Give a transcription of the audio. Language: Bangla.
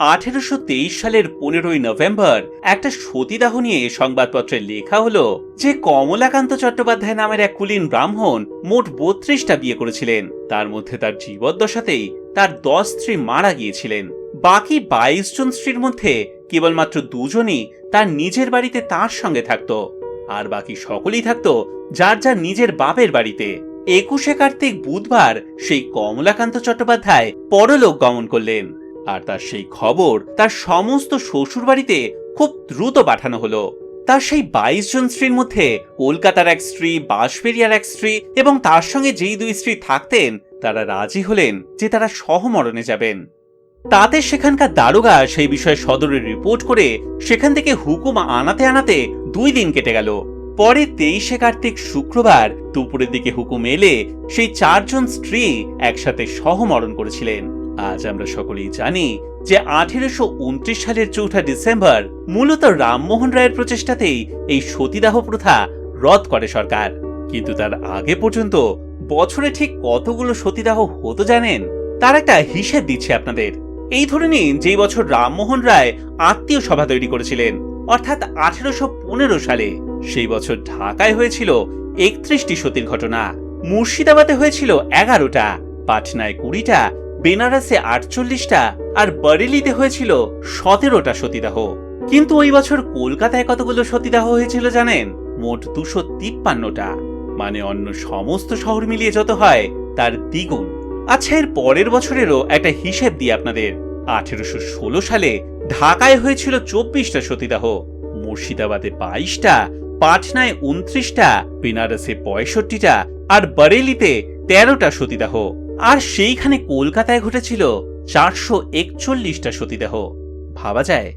আঠেরোশো তেইশ সালের পনেরোই নভেম্বর একটা সতীদাহ নিয়ে সংবাদপত্রে লেখা হলো যে কমলাকান্ত চট্টোপাধ্যায় নামের এক কুলীন ব্রাহ্মণ মোট বত্রিশটা বিয়ে করেছিলেন। তার মধ্যে তার জীবদ্দশাতেই তার দশ স্ত্রী মারা গিয়েছিলেন। বাকি বাইশ জন স্ত্রীর মধ্যে কেবলমাত্র দুজনই তার নিজের বাড়িতে তার সঙ্গে থাকত। আর বাকি সকলেই থাকত যার যার নিজের বাপের বাড়িতে। একুশে কার্তিক বুধবার সেই কমলাকান্ত চট্টোপাধ্যায় পরলোক গমন করলেন। আর তার সেই খবর তার সমস্ত শ্বশুর বাড়িতে খুব দ্রুত পাঠানো হলো। তার সেই বাইশ জন স্ত্রীর মধ্যে কলকাতার এক স্ত্রী বাঁশবেরিয়ার এক স্ত্রী এবং তার সঙ্গে যেই দুই স্ত্রী থাকতেন, তারা রাজি হলেন যে তারা সহমরণে যাবেন। তাতে সেখানকার দারোগা সেই বিষয়ে সদরে রিপোর্ট করে সেখান থেকে হুকুম আনাতে আনাতে দুই দিন কেটে গেল। পরে তেইশে কার্তিক শুক্রবার দুপুরের দিকে হুকুম এলে সেই চারজন স্ত্রী একসাথে সহমরণ করেছিলেন। আজ আমরা সকলেই জানি যে আঠেরোশো উনত্রিশ সালের চৌঠা ডিসেম্বর মূলত রামমোহন রায়ের প্রচেষ্টাতেই এই সতীদাহ প্রথা রদ করে সরকার। কিন্তু তার আগে পর্যন্ত বছরে ঠিক কতগুলো সতীদাহ হতো জানেন? তার একটা হিসেব দিচ্ছে আপনাদের। এই ধরে নিন যেই বছর রামমোহন রায় আত্মীয় সভা তৈরি করেছিলেন, অর্থাৎ আঠেরোশো পনেরো সালে, সেই বছর ঢাকায় হয়েছিল একত্রিশটি সতীর ঘটনা। মুর্শিদাবাদে হয়েছিল এগারোটা, পাটনায় কুড়িটা বেনারসে আটচল্লিশটা আর বরেলিতে হয়েছিল সতেরোটা সতীদাহ। কিন্তু ওই বছর কলকাতায় কতগুলো সতীদাহ হয়েছিল জানেন? মোট দুশো তিপ্পান্নটা। মানে অন্য সমস্ত শহর মিলিয়ে যত হয়, তার দ্বিগুণ। আচ্ছা এর পরের বছরেরও একটা হিসেব দিই আপনাদের। আঠেরোশো ষোলো সালে ঢাকায় হয়েছিল চব্বিশটা সতীদাহ। মুর্শিদাবাদে বাইশটা, পাটনায় উনত্রিশটা, বেনারসে পঁয়ষট্টিটা আর বরেলিতে তেরোটা সতীদাহ। আর সেইখানে কলকাতায় ঘটেছিল চারশো একচল্লিশটা সতীদেহ। ভাবা যায়